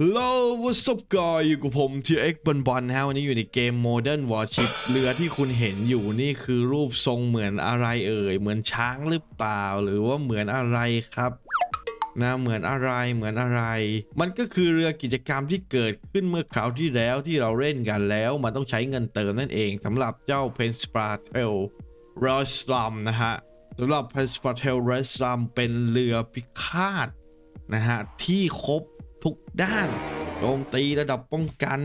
Hello what's up guy อยู่กับผม TX บอลบอลนะฮะวันนี้อยู่ในเกม Modern Warship เรือที่คุณเห็นอยู่นี่คือรูปทรงเหมือนอะไรเอ่ย เหมือนช้างหรือเปล่า หรือว่าเหมือนอะไรครับนะเหมือนอะไรเหมือนอะไร มันก็คือเรือกิจกรรมที่เกิดขึ้นเมื่อคราวที่แล้วที่เราเล่นกันแล้ว มันต้องใช้เงินเติมนั่นเองสำหรับเจ้า p e n s p a t e l r o s l a m นะฮะสำหรับ p e n s p a t e l r o s l a m เป็นเรือพิฆาตนะฮะที่ครบ ทุกด้านโจมตีระดับป้องกัน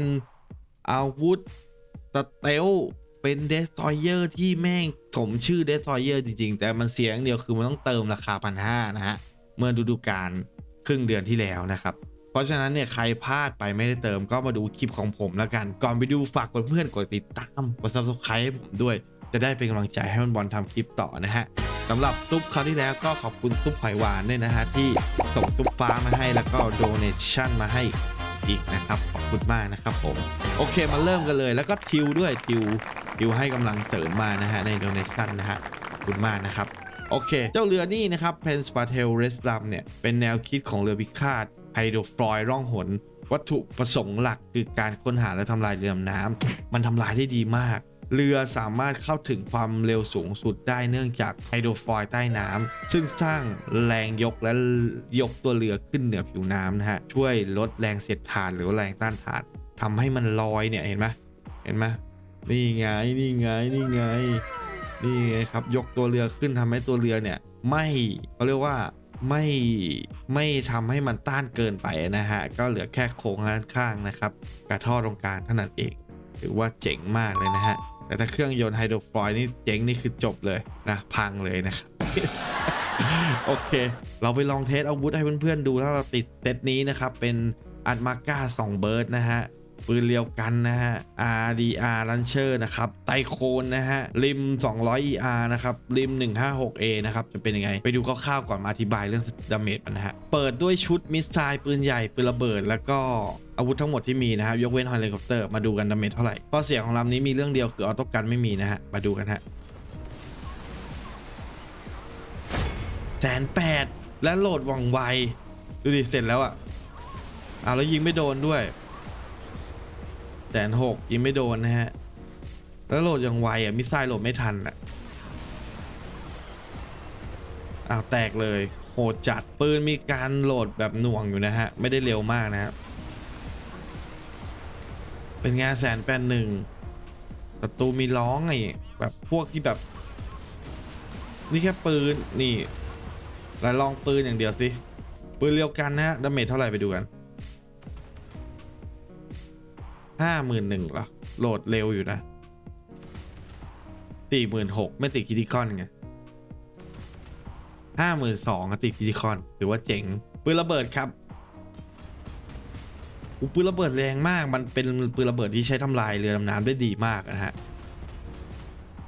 อาวุธสเตลเป็นเดส t อยเ e อร์ที่แม่งสมชื่อเดส t อยเ e อร์จริง ๆ แต่มันเสียงเดียวคือมันต้องเติมราคาพันห้านะฮะ เมื่อฤดูกาลครึ่งเดือนที่แล้วนะครับ เพราะฉะนั้นเนี่ยใครพลาดไปไม่ได้เติมก็มาดูคลิปของผมแล้วกัน ก่อนไปดูฝากเพื่อนๆกดติดตามกด subscribe ให้ผมด้วย จะได้เป็นกำลังใจให้มันบอลทำคลิปต่อนะฮะ สำหรับซุปคราวที่แล้วก็ขอบคุณซุปหอยหวานด้วยนะฮะที่ส่งซุปฟ้ามาให้แล้วก็โดเนชั่นมาให้อีกนะครับขอบคุณมากนะครับผมโอเคมาเริ่มกันเลยแล้วก็ทิวด้วยทิวทิวให้กำลังเสริมมานะฮะในโดเนชั่นนะฮะขอบคุณมากนะครับโอเค เจ้าเรือนี่นะครับเพนสปาเทลเรสลัมเนี่ยเป็นแนวคิดของเรือพิฆาตไฮโดรฟลอยร่องหน วัตถุประสงค์หลักคือการค้นหาและทำลายเรือน้ำมันทำลายได้ดีมาก เรือสามารถเข้าถึงความเร็วสูงสุดได้เนื่องจากไฮโดรฟอยใต้น้ำซึ่งสร้างแรงยกและยกตัวเรือขึ้นเหนือผิวน้ำนะฮะช่วยลดแรงเสียดทานหรือแรงต้านทานทำให้มันลอยเนี่ยเห็นไหมเห็นไหมนี่ไงนี่ไงนี่ไงนี่ไงครับยกตัวเรือขึ้นทำให้ตัวเรือเนี่ย ไม่เขาเรียกว่าไม่ไม่ทำให้มันต้านเกินไปนะฮะ ก็เหลือแค่โค้งด้านข้างนะครับกระท่อตรงกลางเท่านั้นเองถือว่าเจ๋งมากเลยนะฮะ แต่ถ้าเครื่องยนต์ไฮโดรฟลอยด์นี่เจ๋งนี่คือจบเลยนะ พังเลยนะครับ โอเค เราไปลองเทสอาวุธให้เพื่อนๆดูถ้าเราติดเซตนี้นะครับ เป็นอัดมาก้า2เบิร์ดนะฮะ ปืนเรียวกันนะฮะ RDR Launcher นะครับ ไตโคนนะฮะ ริม 200 ER นะครับ ริม 156A นะครับ จะเป็นยังไง ไปดูคร่าวๆก่อนมาอธิบายเรื่องดาเมจมันนะฮะ เปิดด้วยชุดมิสไซล์ปืนใหญ่ ปืนระเบิด แล้วก็อาวุธทั้งหมดที่มีนะครับ ยกเว้นเฮลิคอปเตอร์ มาดูกันดาเมจเท่าไหร่ข้อเสียของลำนี้มีเรื่องเดียวคือออโต้กันไม่มีนะฮะ มาดูกันฮะแสนแปดและโหลดว่องไว ดูดิ เสร็จแล้วอะ่ะอ่าแล้วยิงไม่โดนด้วย แสนหกยิงไม่โดนนะฮะ แล้วโหลดย่างไวอะมิสไซล์โหลดไม่ทันอะอ้าวแตกเลย โหดจัดปืนมีการโหลดแบบหน่วงอยู่นะฮะ ไม่ได้เร็วมากนะฮะเป็นงานแสนแปดหนึ่งศัตรูมีร้องไงแบบพวกที่แบบ นี่แค่ปืนนี่ แล้วลองปืนอย่างเดียวสิ ปืนเรียวกันนะฮะดาเมจเท่าไหร่ไปดูกัน ห้าหมื่นหนึ่งหรอ โหลดเร็วอยู่นะสี่หมื่นหกไม่ติดคิติคอนไงห้าหมื่นสองติดคิติคอนถือว่าเจ๋งปืนระเบิดครับปืนระเบิดแรงมาก มันเป็นปืนระเบิดที่ใช้ทำลายเรือดำน้ำได้ดีมากนะฮะ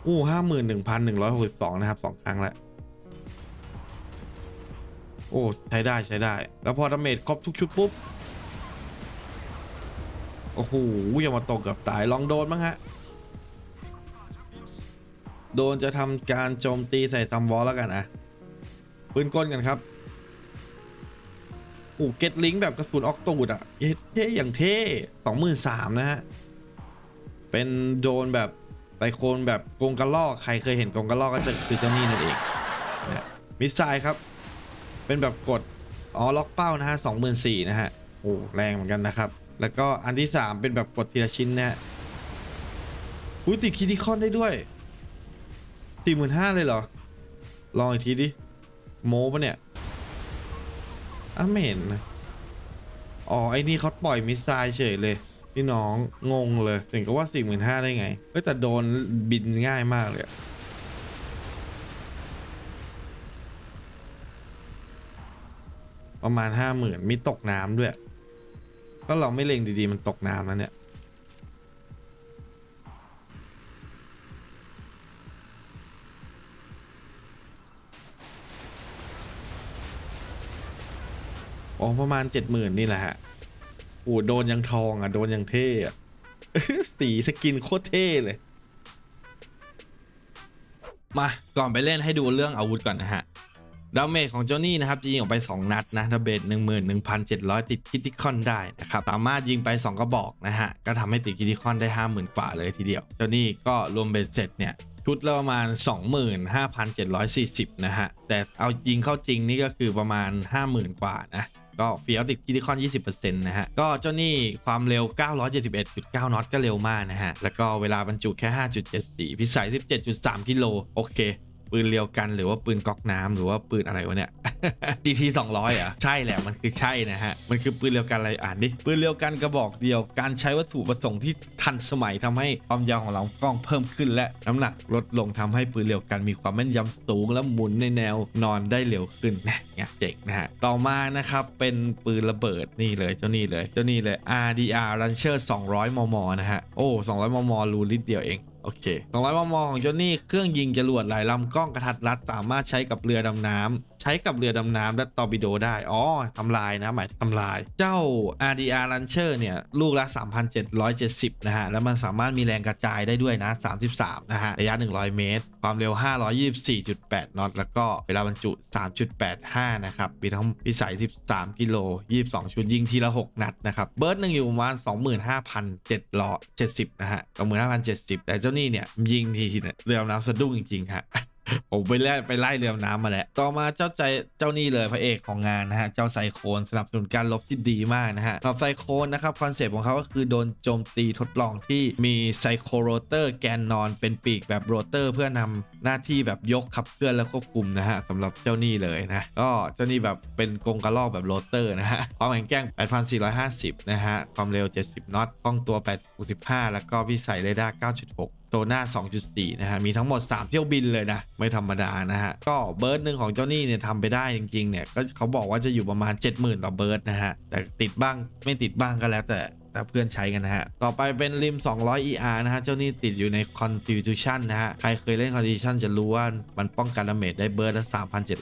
อู้ห้าหมื่นหนึ่งพันหนึ่งร้อยหกสิบสองนะครับสองครั้งแล้วโอ้ ใช้ได้ใช้ได้ แล้วพอดาเมจครบทุกชุดปุ๊บ โอ้โหย่ามาตกกับตายลองโดนบ้างฮะ โดนจะทำการโจมตีใส่ซัมวอลแล้วกันอะปืนกลกันครับโอ้เก็ตลิงแบบกระสุนออกตูดอะเท่อย่างเท่สองหมื่นสามนะฮะ เป็นโดนแบบไตโคนแบบกงกระลอกใครเคยเห็นกงกระลอกก็จะคือเจ้านี่นั่นเองนะมิสไซล์ครับ เป็นแบบกดอ๋อล็อกเป้านะฮะสองหมื่นสี่นะฮะโอ้แรงเหมือนกันนะครับ แล้วก็อันที่สามเป็นแบบกดทีละชิ้นนะฮะอุ้ยติดคิติคอนได้ด้วยสี่หมื่นห้าเลยเหรอ ลองอีกทีดิ โม้ปะเนี่ยอ้าไม่เห็นนะอ๋อ ไอ้นี่เขาปล่อยมิสไซล์เฉยเลย พี่น้องงงเลย ถึงก็ว่าสี่หมื่นห้าได้ไง เฮ้ยแต่โดนบินง่ายมากเลยประมาณห้าหมื่นมีตกน้ำด้วย ก็เราไม่เล็งดีๆ มันตกน้ำแล้วเนี่ย อ๋อ ประมาณเจ็ดหมื่นนี่แหละฮะโอ้โดนยังทองอะ โดนยังเท่อะสีสกินโคตรเท่เลย มา ก่อนไปเล่นให้ดูเรื่องอาวุธก่อนนะฮะ ดาเมจของเจ้านี่นะครับจะยิงออกไป 2 นัดนะดาเมจ11,700 ติดคิติคอนได้นะครับสามารถยิงไป 2 กระบอกนะฮะ ก็ทำให้ติดคิติคอนได้ 50,000 กว่าเลยทีเดียวเจ้านี่ก็รวมเบ็ดเสร็จเนี่ยชุดละประมาณ 25,740 นะฮะ แต่เอายิงเข้าจริงนี่ก็คือประมาณ 50,000 กว่านะก็เฟี้ยวติดคิติคอน 20%นะฮะ ก็เจ้านี่ความเร็ว 971.9น็อตก็เร็วมากนะฮะ แล้วก็เวลาบรรจุแค่ 5.74 พิสัย 17.3 กิโล โอเค ปืนเรียวกันหรือว่าปืนก๊อกน้ำหรือว่าปืนอะไรวะเนี่ย GT 200อะใช่แหละมันคือใช่นะฮะมันคือปืนเรียวกันอะไรอ่านดิปืนเรียวกันกระบอกเดียวการใช้วัตถุประสงค์ที่ทันสมัยทำให้ความยาวของลำกล้องเพิ่มขึ้น และน้ำหนักลดลงทำให้ปืนเรียวกันมีความแม่นยำสูงและหมุนในแนวนอนได้เร็วขึ้นนะเนี่ยเจ๋งนะฮะต่อมานะครับเป็นปืนระเบิดนี่เลยเจ้านี่เลยเจ้านี่เลย RDR Launcher 200 มมนะฮะโอ้200 มมรูลิตเดียวเอง โอเค200มมของเจ้านี่เครื่องยิงจรวดหลายลำกล้องกระทัดรัดสามารถใช้กับเรือดำน้ำ ใช้กับเรือดำน้ำและตอร์ปิโดได้ อ๋อทำลายนะหมายถึงทำลาย เจ้า RDR Launcher เนี่ยลูกละ 3,770 นะฮะ แล้วมันสามารถมีแรงกระจายได้ด้วยนะ 33 นะฮะ ระยะ 100 เมตร ความเร็ว 524.8 นอต แล้วก็เวลาบรรจุ 3.85 นะครับ มีทั้งพิสัย 13 กิโล 22 ชุดยิงทีละ 6 นัดนะครับ เบิร์ดหนึ่งอยู่ประมาณ 25,770 นะฮะ25,070 แต่เจ้านี่เนี่ยยิงทีเนี่ยเรือดำน้ำสะดุ้งจริงๆฮะ ผมไปไล่ไปไล่เรือดำน้ำมาแล้วต่อมาเจ้าใจเจ้านี่เลยพระเอกของงานนะฮะ เจ้าไซโคนสนับสนุนการลบที่ดีมากนะฮะสำหรับไซโคนนะครับคอนเซปต์ของเขาก็คือโดนโจมตีทดลองที่มีไซโคโรเตอร์แกนนอนเป็นปีกแบบโรเตอร์ เพื่อนำหน้าที่แบบยกขับเคลื่อนและควบคุมนะฮะสำหรับเจ้านี่เลยนะ ก็เจ้านี่แบบเป็นกรงกระรอกแบบโรเตอร์นะฮะความแข็งแกร่ง 8,450 นะฮะ ความเร็ว 70น็อตคล่องตัว 865 แล้วก็วิสัยเรดาร์ 9.6 โซน่า2.4 นะฮะ มีทั้งหมด 3 เที่ยวบินเลยนะ ไม่ธรรมดานะฮะ ก็เบิร์ดหนึ่งของเจ้านี่เนี่ยทำไปได้จริงๆเนี่ย ก็เขาบอกว่าจะอยู่ประมาณ 70,000 ต่อเบิร์ดนะฮะ แต่ติดบ้างไม่ติดบ้างก็แล้วแต่ แต่เพื่อนใช้กันนะฮะ ต่อไปเป็นริม 200 ER นะฮะ เจ้านี่ติดอยู่ใน Constitution นะฮะ ใครเคยเล่น Constitution จะรู้ว่ามันป้องกันดาเมจได้เบิร์ดละ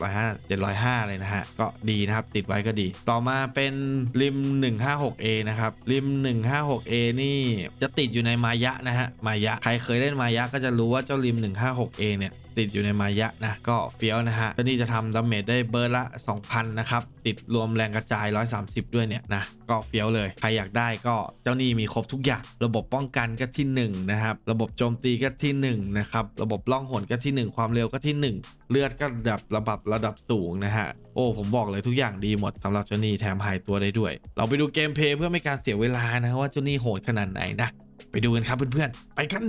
3,705 705 เลยนะฮะ ก็ดีนะครับ ติดไว้ก็ดี ต่อมาเป็นริม 156A นะครับ ริม 156A นี่จะติดอยู่ในมายะนะฮะ มายะ ใครเคยเล่นมายะก็จะรู้ว่าเจ้าริม 156A เนี่ยติดอยู่ในมายะนะก็เฟี้ยวนะฮะเจ้านี่จะทำดาเมจได้เบิร์ละ 2,000 นะครับ ติดรวมแรงกระจาย 130 ด้วยเนี่ยนะก็เฟี้ยวเลย ใครอยากได้ก็เจ้านี่มีครบทุกอย่าง ระบบป้องกันก็ที่ 1 นะครับ ระบบโจมตีก็ที่ 1 นะครับ ระบบล่องหนก็ที่ 1 ความเร็วก็ที่ 1 เลือดก็ระดับระดับระดับสูงนะฮะโอ้ผมบอกเลยทุกอย่างดีหมดสำหรับเจ้านี่แถมหายตัวได้ด้วย เราไปดูเกมเพย์เพื่อไม่การเสียเวลานะว่าเจ้านี่โหดขนาดไหนนะไปดูกันครับเพื่อนๆไปกัน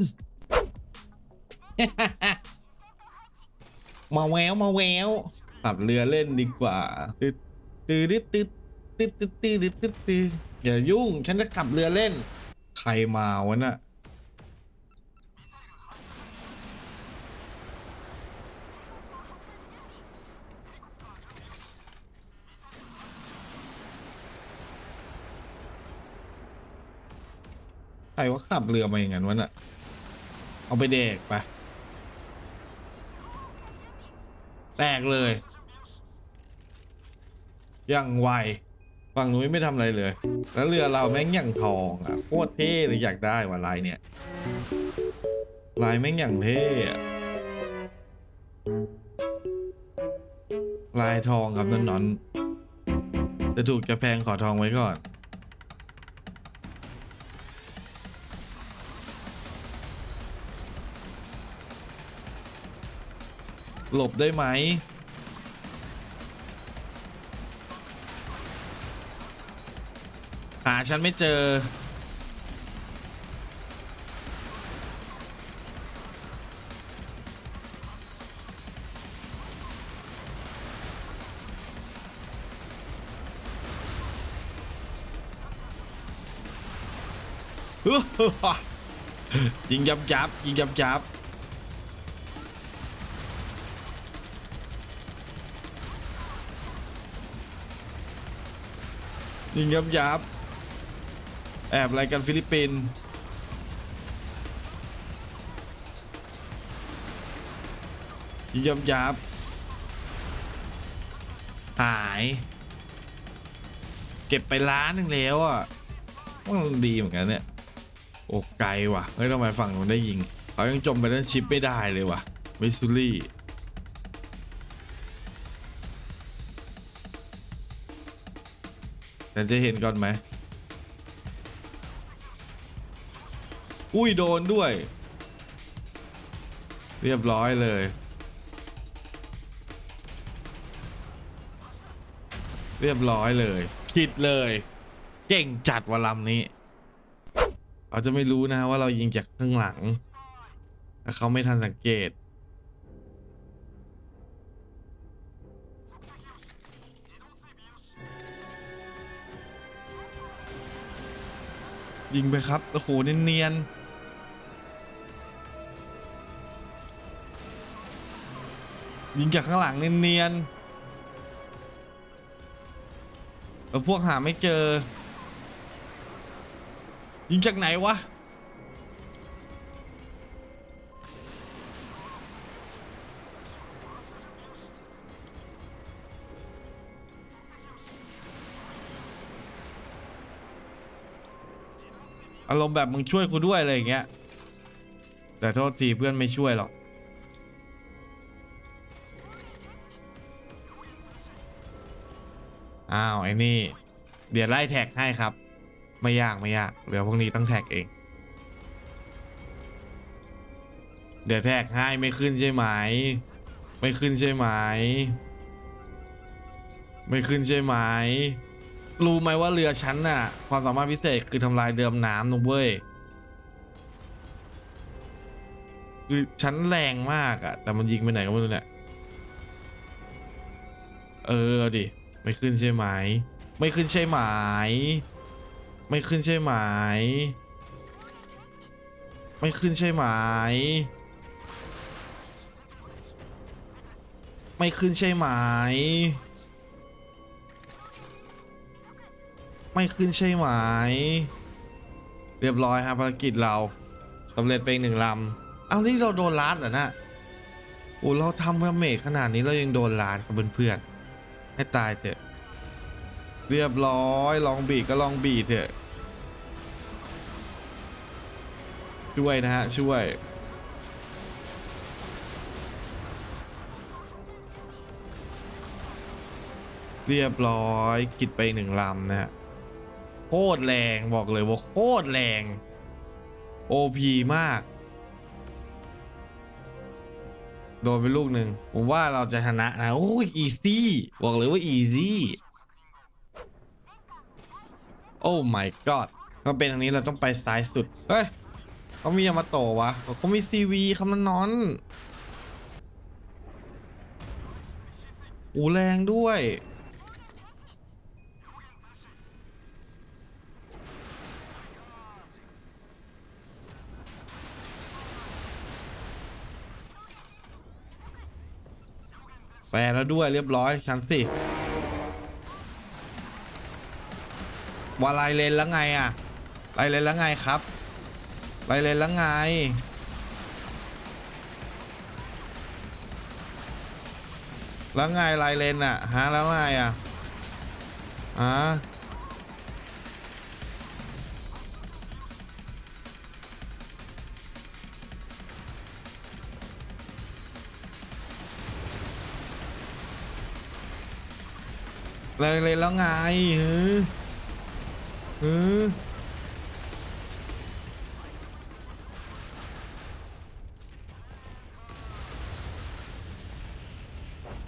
มาแววมาแววขับเรือเล่นดีกว่าตึ๊ดตึ๊ดตึ๊ดตึ๊ดตึ๊ดตึ๊ดตึ๊ดตึ๊ดตึ๊ดอย่ายุ่ง ฉันจะขับเรือเล่น ใครมาวะน่ะใครว่าขับเรือมาอย่างนั้นวะน่ะ เอาไปเด็กไป แตกเลยอย่างไวฝั่งนู้นไม่ทำอะไรเลย แล้วเรือเราแม่งอย่างทองอะโคตรเท่เลยอยากได้ว่ะลายเนี่ยลายแม่งอย่างเท่อะลายทองครับนนนอนๆจะถูกจะแพงขอทองไว้ก่อน หลบได้ไหมหาฉันไม่เจอ ยิงยับยับยิงยับยับ ยิงยับยับ แอบอะไรกันฟิลิปปินส์ยิงยับยับ หาย เก็บไปล้านหนึ่งแล้วอะมันดีเหมือนกันเนี่ย โอ้ไกลว่ะ เฮ้ยทำไมฝั่งมันได้ยิง เขายังจมไปด้านชิปไม่ได้เลยว่ะมิสซูรี่ ฉันจะเห็นก่อนไหม อุ้ยโดนด้วย เรียบร้อยเลย เรียบร้อยเลยคิดเลย เก่งจัดวะลำนี้เขาจะไม่รู้นะว่าเรายิงจากข้างหลัง ถ้าเขาไม่ทันสังเกต ยิงไปครับ โอ้โห เนียนๆยิงจากข้างหลังเนียนๆแล้วพวกหาไม่เจอ ยิงจากไหนวะ อารมณ์แบบมึงช่วยกูด้วยอะไรอย่างเงี้ย แต่โทษทีเพื่อนไม่ช่วยหรอก อ้าวไอ้นี่ เดี๋ยวไล่แท็กให้ครับ ไม่ยากไม่ยากเดี๋ยวพวกนี้ต้องแท็กเอง เดี๋ยวแท็กให้ไม่ขึ้นใช่ไหม ไม่ขึ้นใช่ไหม ไม่ขึ้นใช่ไหม รู้ไหมว่าเรือฉันน่ะ ความสามารถพิเศษคือทำลายเรือดำน้ำนุเว้ยคือฉันแรงมากอะแต่มันยิงไปไหนก็ไม่รู้เนี่ยเออดิไม่ขึ้นใช่ไหม ไม่ขึ้นใช่ไหม ไม่ขึ้นใช่ไหม ไม่ขึ้นใช่ไหม ไม่ขึ้นใช่ไหม ไม่ขึ้นใช่ไหม เรียบร้อยครับภารกิจเราสำเร็จไปหนึ่งลำเอานี่เราโดนล้านเหรอนะโอ้เราทำเมจขนาดนี้เรายังโดนลานครับเพื่อนๆให้ตายเถอะ เรียบร้อยลองบีดก็ลองบีดเถอะ ช่วยนะฮะ ช่วยเรียบร้อยคิดไปหนึ่งลำนะฮะ คตรแรงบอกเลยว่าโคตรแรง OP มาก โดนไปลูกหนึ่งผมว่าเราจะชนะนะโอ้ยอีซี่บอกเลยว่าอีซี่โอ้ my god ก็เป็นทางนี้เราต้องไปซ้ายสุด เฮ้ยเขามียามาโตวะเขามีซีวีคำนั้นนอนอูแรงด้วย แปลแล้วด้วยเรียบร้อยชั้นสิว่าลายเลนแล้วไงอะลายเลนแล้วไงครับลายเลนแล้วไงแล้วไงลายเลนอะฮะแล้วไงอะอ่ะลยเลนแล้วไงฮือฮือ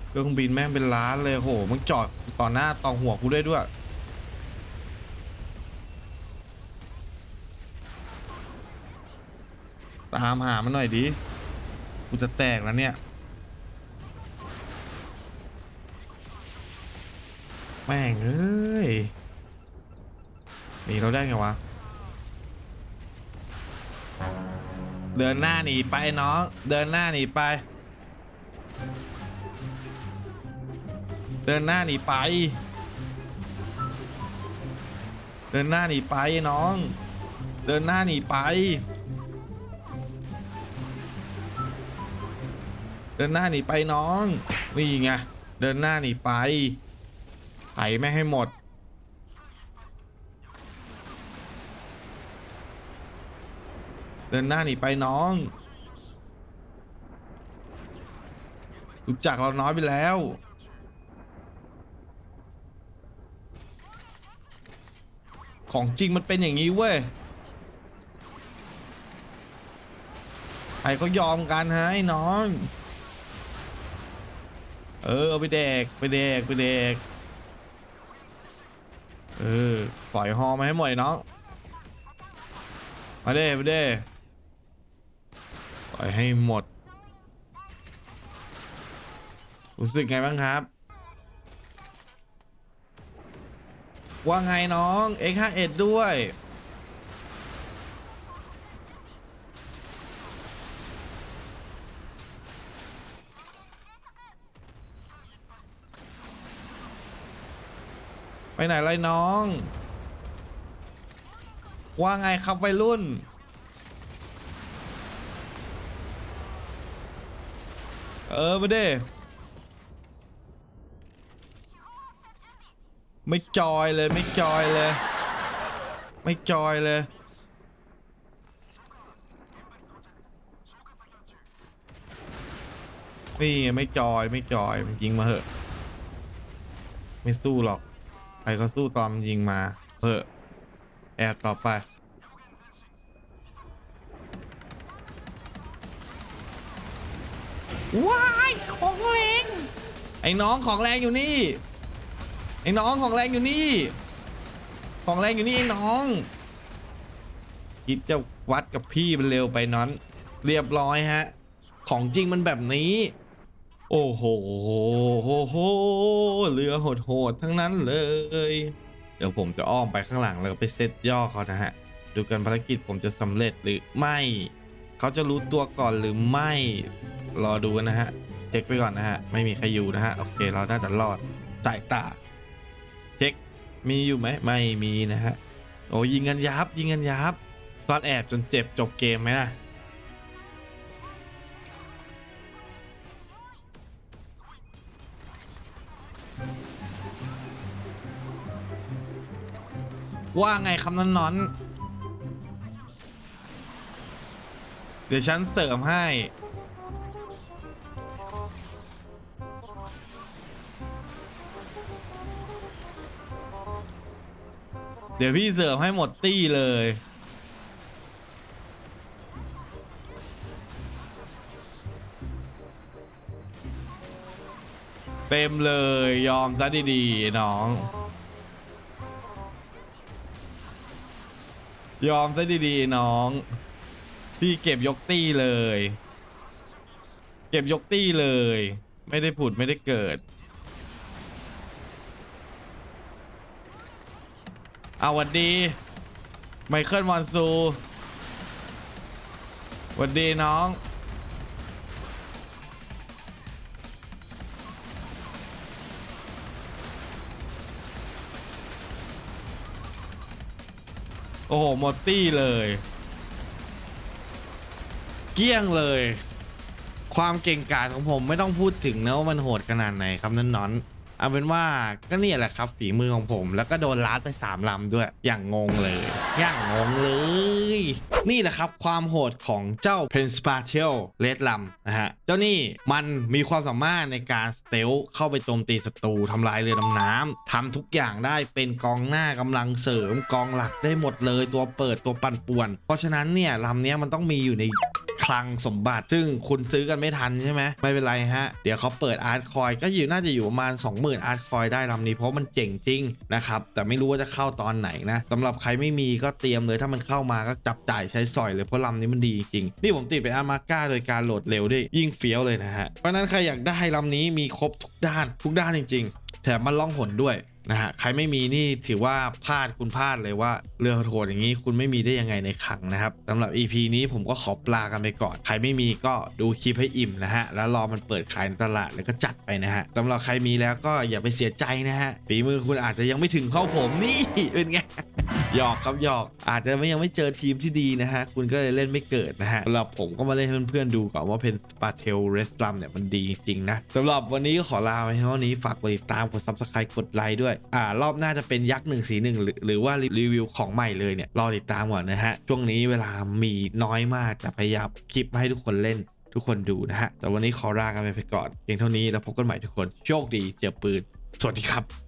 เครื่องบินแม่งเป็นล้านเลยโหมึงจอดต่อหน้าต่อหัวกูได้ด้วยตามหามันหน่อยดิ กูจะแตกแล้วเนี่ย แม่งเอ้ยหนีเราได้ไงวะ เดินหน้าหนีไปน้อง เดินหน้าหนีไป เดินหน้าหนีไป เดินหน้าหนีไปน้อง เดินหน้าหนีไป เดินหน้าหนีไปน้อง นี่ไง เดินหน้าหนีไป ไถไม่ให้หมด เดินหน้าหนีไปน้องรู้จักเราน้อยไปแล้ว ของจริงมันเป็นอย่างนี้เว้ยใครเขายอมกันฮะไอ้น้อง เออ เอาไปเด็กไปเด็กไปเด็ก เออปล่อยฮอมาให้หมดน้อง มาเด้มาเด้ปล่อยให้หมด รู้สึกไงบ้างครับ ว่าไงน้อง X51 ด้วย ไปไหนไรน้อง ว่าไงครับวัยรุ่น เออมาเด้ไม่จอยเลยไม่จอยเลย ไม่จอยเลย นี่ไม่จอยไม่จอยมันยิงมาเหอะ ไม่สู้หรอก ใครก็สู้ตอนมันยิงมาเหอะแอบต่อไป ว้ายของแรงไอ้น้องของแรงอยู่นี่ ไอ้น้องของแรงอยู่นี่ ของแรงอยู่นี่ไอ้น้อง คิดจะวัดกับพี่มันเร็วไปน้อน เรียบร้อยฮะ ของจริงมันแบบนี้ โอ้โหโหโหเรือโหดๆทั้งนั้นเลย เดี๋ยวผมจะอ้อมไปข้างหลังแล้วก็ไปเซตย่อเขานะฮะ ดูกันภารกิจผมจะสำเร็จหรือไม่ เขาจะรู้ตัวก่อนหรือไม่ รอดูกันนะฮะ เช็คไปก่อนนะฮะ ไม่มีใครอยู่นะฮะ โอเค เราน่าจะรอดสายตา เช็ค มีอยู่ไหม ไม่มีนะฮะ โอ้ยิงกันยับ ยิงกันยับรอดแอบจนเจ็บจบเกมไหมล่ะ ว่าไงคำนั้นนอนเดี๋ยวฉันเสริมให้ เดี๋ยวพี่เสริมให้หมดตี้เลย เต็มเลยยอมซะดีๆน้อง ยอมซะดีๆน้อง พี่เก็บยกตี้เลย เก็บยกตี้เลย ไม่ได้ผุดไม่ได้เกิด เอาวันดี ไมเคิลมอนซูวันดีน้อง อ้โหหมดตี้เลย เกี้ยงเลย ความเก่งกาจของผมไม่ต้องพูดถึงนะว่ามันโหดขนาดไหนครับนั่นนอน เอาเป็นว่าก็เนี่ยแหละครับฝีมือของผม แล้วก็โดนลัดไปสามลำด้วยอย่างงงเลย อย่างงงเลย นี่แหละครับความโหดของเจ้า Prince p a t i l Red ลำนะฮะ เจ้านี่มันมีความสามารถในการสเตลเข้าไปโจมตีศัตรูทำลายเรือดำน้ำทำทุกอย่างได้เป็นกองหน้ากำลังเสริมกองหลักได้หมดเลยตัวเปิดตัวปั่นป่วน เพราะฉะนั้นเนี่ยลำนี้มันต้องมีอยู่ใน คลังสมบัติ ซึ่งคุณซื้อกันไม่ทันใช่ไหมไม่เป็นไรฮะ เดี๋ยวเขาเปิดอาร์ตคอยก็อยู่น่าจะอยู่ประมาณ 20,000 อาร์ตคอยได้ลำนี้เพราะมันเจ๋งจริงนะครับ แต่ไม่รู้ว่าจะเข้าตอนไหนนะสำหรับใครไม่มีก็เตรียมเลยถ้ามันเข้ามาก็จับจ่ายใช้สอยเลยเพราะลำนี้มันดีจริง นี่ผมติดเป็นอามาก้าโดยการโหลดเร็วด้วยยิ่งเฟี้ยวเลยนะฮะเพราะฉะนั้นใครอยากได้ลำนี้มีครบทุกด้านทุกด้านจริง ๆ แถมมันล่องหนด้วย นะฮะใครไม่มีนี่ถือว่าพลาดคุณพลาดเลยว่าเรือโหดอย่างนี้คุณไม่มีได้ยังไงในขังนะครับสำหรับ EP นี้ผมก็ขอปลากันไปก่อน ใครไม่มีก็ดูคลิปให้อิ่มนะฮะแล้วรอมันเปิดขายในตลาดแล้วก็จัดไปนะฮะสำหรับใครมีแล้วก็อย่าไปเสียใจนะฮะฝีมือคุณอาจจะยังไม่ถึงเข้าผมนี่เป็นไง หยอกครับหยอกอาจจะไม่ยังไม่เจอทีมที่ดีนะฮะ คุณก็เลยเล่นไม่เกิดนะฮะสำหรับผมก็มาเล่นให้เพื่อนๆดูก่อนว่าเพนสปาเทลเรสลัมเนี่ยมันดีจริงๆนะสำหรับวันนี้ก็ขอลาไปเท่านี้ฝากกดติดตามกด subscribe กดไลค์ด้วยอ่ารอบหน้าจะเป็นยักษ์หนึ่งสีหนึ่งหรือหรือว่ารีวิวของใหม่เลยเนี่ยรอติดตามก่อนนะฮะช่วงนี้เวลามีน้อยมากแต่พยายามคลิปมาให้ทุกคนเล่นทุกคนดูนะฮะแต่วันนี้ขอลากันไปก่อนเพียงเท่านี้แล้วพบกันใหม่ทุกคนโชคดีเจอปืนสวัสดีครับ